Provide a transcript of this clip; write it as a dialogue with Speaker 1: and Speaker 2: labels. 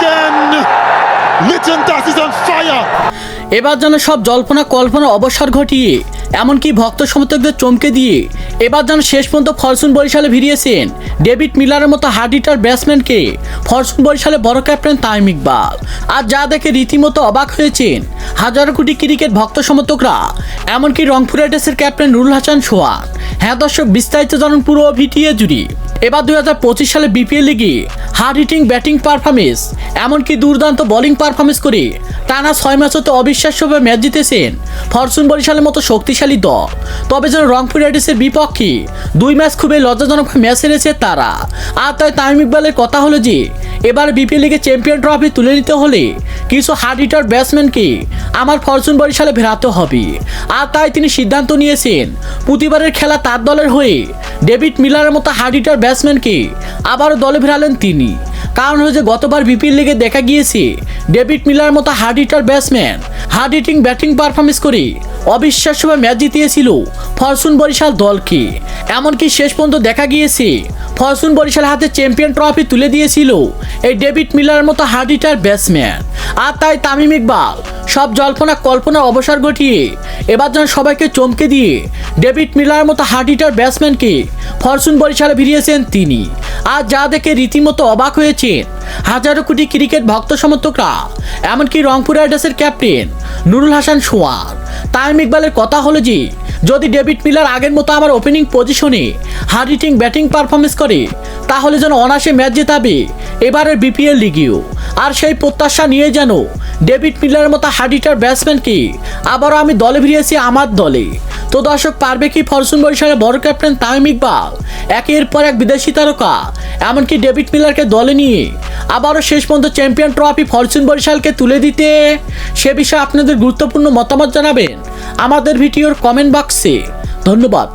Speaker 1: again. Litton is on fire.
Speaker 2: এবার যেন সব জল্পনা কল্পনা অবসর ঘটিয়ে, এমনকি ভক্ত সমর্থকদের চমকে দিয়ে, এবার যেন শেষ পর্যন্ত ফরচুন বরিশালে ভিড়িয়েছেন ডেভিড মিলারের মতো হার্ডিটার ব্যাটসম্যানকে ফরচুন বরিশালে বড় ক্যাপ্টেন তাইম ইকবাল আর যা দেখে রীতিমতো অবাক হয়েছেন হাজারো কোটি ক্রিকেট ভক্ত সমর্থকরা, এমনকি রংপুর রাইডার্সের ক্যাপ্টেন রুল হাসান সোহান হ্যাঁ দর্শক, বিস্তারিত জানুন পুরো ভিটিএ জুড়ি এবার দুই হাজার পঁচিশ সালে বিপিএল লিগে হার্ড হিটিং ব্যাটিং পারফরমেন্স এমনকি দুর্দান্ত বোলিং পারফরমেন্স করে টানা ছয় ম্যাচতে অবিশ্বাস্যভাবে ম্যাচ জিতেছেন। ফরচুন বরিশালের মতো শক্তিশালী দল। তবে যেন রংপুর রাইডার্সের বিপক্ষে দুই ম্যাচ খুবই লজ্জাজনক ম্যাচ হেরেছে তারা। আর তাই তামিম ইকবালের কথা হলো যে, এবার বিপিএল লিগে চ্যাম্পিয়ন ট্রফি তুলে নিতে হলে কিছু হার্ড হিটার ব্যাটসম্যানকে আমার ফরচুন বরিশালে ফেরাতে হবে। আর তাই তিনি সিদ্ধান্ত নিয়েছেন, প্রতিবারের খেলা তার দলের হয়ে। ডেভিড মিলারের মতো হার্ড হিটার ব্যাটসম্যানকে আবারও দলে ফেরালেন তিনি। কারণ হচ্ছে গতবার বিপিএল লিগে দেখা গিয়েছে, ডেভিড মিলার মতো hard hitter batsman hard hitting batting performance করে অবিশ্বাস্যভাবে ম্যাচ জিতিয়েছিল ফরচুন বরিশাল দলকে। এমনকি শেষ পর্যন্ত দেখা গিয়েছে, ফরচুন বরিশাল হাতে চ্যাম্পিয়ন ট্রফি তুলে দিয়েছিল এই ডেভিড মিলারের মতো হার্ড হিটার ব্যাটসম্যান। আর তাই তামিম ইকবাল, সব জল্পনা কল্পনার অবসর ঘটিয়ে এবার যেন সবাইকে চমকে দিয়ে ডেভিড মিলার মতো হার্ড হিটার ব্যাটসম্যানকে ফরচুন বরিশালে ভিড়িয়েছেন তিনি। আর যা দেখে রীতিমতো অবাক হয়েছেন হাজারো কোটি ক্রিকেট ভক্ত সমর্থকরা, এমনকি রংপুর রাইডার্সের ক্যাপ্টেন নুরুল হাসান সোয়ার তাইম ইকবালের কথা হলো যে যদি ডেভিড মিলার আগের মতো আমার ওপেনিং পজিশনে হার্ড হিটিং ব্যাটিং পারফরমেন্স করে, তাহলে যেন অনাসে ম্যাচ জেতাবে এবারের বিপিএল লিগেও আর সেই প্রত্যাশা নিয়ে যেন ডেভিড মিলারের মতো হার্ড হিটার ব্যাটসম্যানকে আবারও আমি দলে ভিড়িয়েছি আমার দলে। তো দর্শক, পারবে কি ফরচুন বরিশালের বড় ক্যাপ্টেন তামিম ইকবাল? একের পর এক বিদেশি তারকা, এমনকি ডেভিড মিলারকে দলে নিয়ে আবারও শেষ পর্যন্ত চ্যাম্পিয়ন ট্রফি ফরচুন বরিশালকে তুলে দিতে। সে বিষয়ে আপনাদের গুরুত্বপূর্ণ মতামত জানাবেন। আমাদের ভিডিওর কমেন্ট বক্সে ধন্যবাদ।